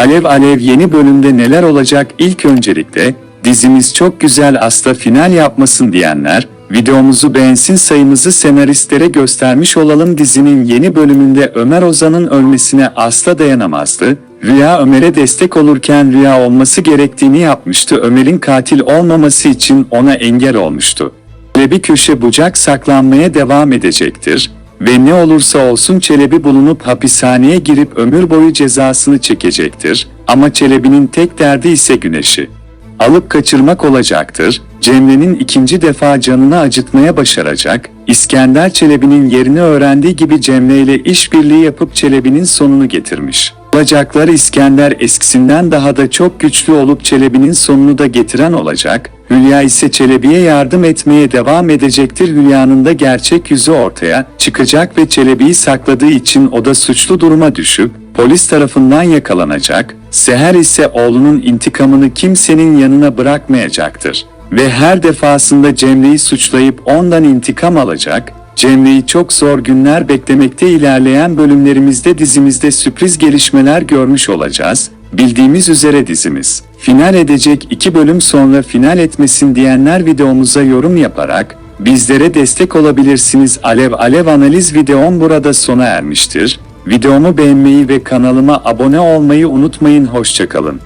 Alev Alev yeni bölümde neler olacak ilk öncelikle dizimiz çok güzel asla final yapmasın diyenler videomuzu beğensin sayımızı senaristlere göstermiş olalım dizinin yeni bölümünde Ömer Ozan'ın ölmesine asla dayanamazdı. Rüya Ömer'e destek olurken Rüya olması gerektiğini yapmıştı. Ömer'in katil olmaması için ona engel olmuştu. Çelebi köşe bucak saklanmaya devam edecektir ve ne olursa olsun Çelebi bulunup hapishaneye girip ömür boyu cezasını çekecektir. Ama Çelebi'nin tek derdi ise güneşi. Alıp kaçırmak olacaktır. Cemre'nin ikinci defa canını acıtmaya başaracak. İskender Çelebi'nin yerini öğrendiği gibi Cemre ile işbirliği yapıp Çelebi'nin sonunu getirmiş. Olacaklar İskender eskisinden daha da çok güçlü olup Çelebi'nin sonunu da getiren olacak. Hülya ise Çelebi'ye yardım etmeye devam edecektir. Hülya'nın da gerçek yüzü ortaya çıkacak ve Çelebi'yi sakladığı için o da suçlu duruma düşüp polis tarafından yakalanacak. Seher ise oğlunun intikamını kimsenin yanına bırakmayacaktır. Ve her defasında Cemre'yi suçlayıp ondan intikam alacak. Cemre'yi çok zor günler beklemekte ilerleyen bölümlerimizde dizimizde sürpriz gelişmeler görmüş olacağız. Bildiğimiz üzere dizimiz final edecek iki bölüm sonra final etmesin diyenler videomuza yorum yaparak bizlere destek olabilirsiniz. Alev Alev analiz videom burada sona ermiştir. Videomu beğenmeyi ve kanalıma abone olmayı unutmayın. Hoşçakalın.